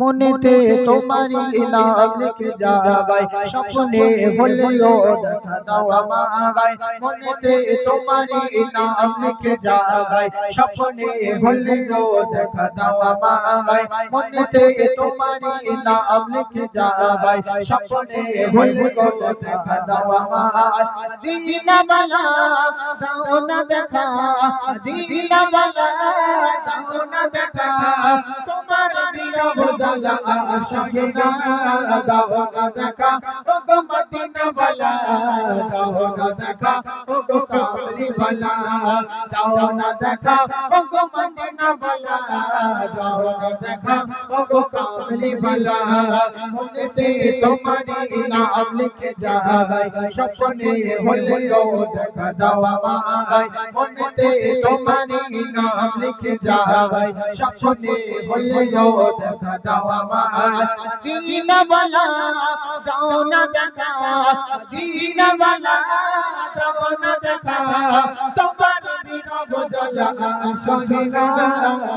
মনেতে তোমারি নাম লিখে জাগায় স্বপ্নে হলেও দেখা দাও আমায়। মনেতে তোমারি নাম লিখে জাগায় স্বপ্নে হলেও দেখা দাও আমায়। মনেতে তোমারি নাম লিখে জাগায় স্বপ্নে হলেও দেখা দাও আমায়। দিনা বালা দাও না দেখা। দিনা বালা দাও না দেখা। তোমার la জ্বালা বালা দাও না দেখা ও গো কামলি বালা দাও না দেখা ও গো দেখা দিন বালা দাও না দেখা তোমার বিরহ জ্বালা সহিনা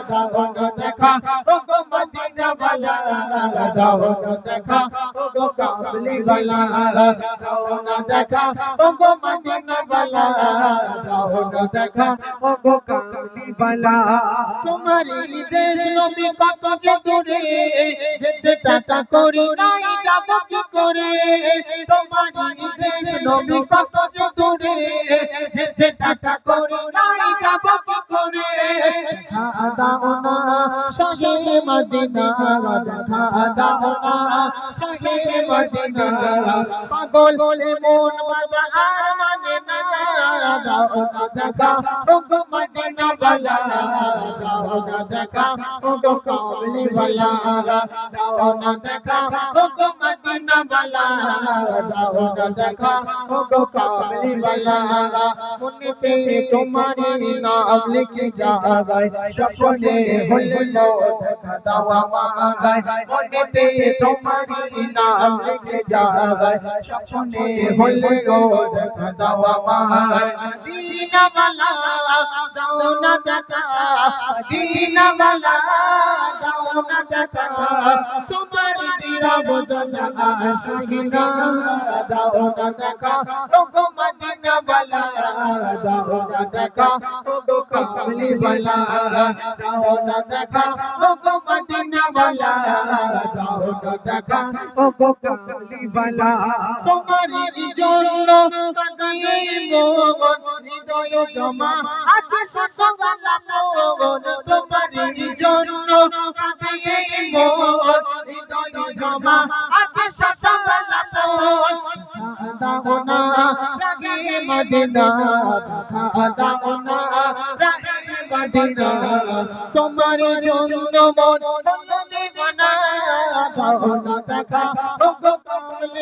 দাও না দেখা ও গো মদিনা বালা দেখা ও কাবলি বালা দাও না দেখা ও মদিনা বালা দাও না দেখা ও কাবলি বালা তোমারই দেশ নবী কত যে দূরে যেতে টাকা করি নাই যাব কি করে তোমারই দেশ নবী কত যে দূরে যেতে টাকা করি নাই যাব কি করে দেখা দাও না শাহে মদিনা দেখা দাও না শাহে মদিনা পাগল মন না দাও না দেখা ও গো মদিনা বালা, দাও না দেখা ও গো কামলি বালা, দাও না দেখা ও গো মদিনা বালা, দাও না দেখা ও গো কামলি বালা মনেতে তোমারি নাম লিখে জাগায় স্বপ্নে হলো দেখা দাও আমায় মনেতে তোমারি নাম লিখে জাগায় স্বপ্নে হলো দেখা দাও আমায় মদিনা বালা দাও না দেখা মদিনা বালা দাও না দেখা তোমার বিরহ জ্বালা সহিনা দাও না দেখা ও মদিনা বালা দাও না দেখা ও গো কামলি না দেখা ও গো মদিনা বালা দাও না দেখা ও গো কামলি বালা। তোমারই জন্য কাঁদিয়ে মন হৃদয় জমা আছে সসঙ্গালা মন তোমারই জন্য কাঁদিয়ে মন হৃদয় জমা আছে সসঙ্গালা মন দাও না, রাগে মদিনা দাও মদিনা তোমার জন্য মন হলো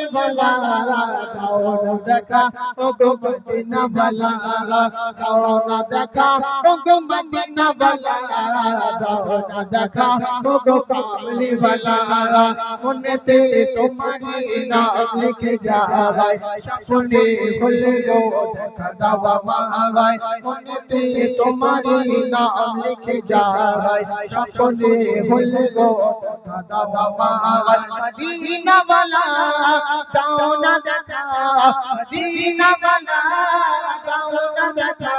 দিবানা দাও না দেখা ও গো কামলি বালা দাও না দেখা ও গো মদিনা বালা দাও না দেখা ও গো মদিনা বালা দাও না দেখা ও গো কামলি বালা মনেতে তোমারি নাম লিখে যায় স্বপ্নে হলে গো দেখা দাও আমায় মনেতে তোমারি নাম লিখে যায় স্বপ্নে হলে গো দেখা দাও আমায় মদিনা বালা দাও না দেখা মদিনা বালা দাও না দেখা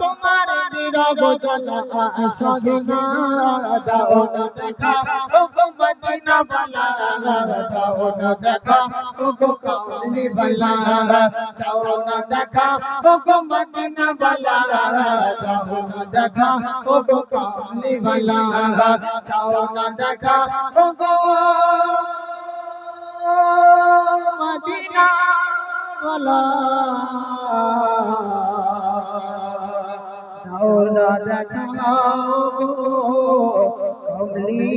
তোমার বিরহ জ্বালা দাও না দাও না দেখা। ও গো মদিনা বালা দাও না দেখা ও গো কামলি বালা দাও না দেখা। গো মদিনা বালা। দাও না দেখা কমলি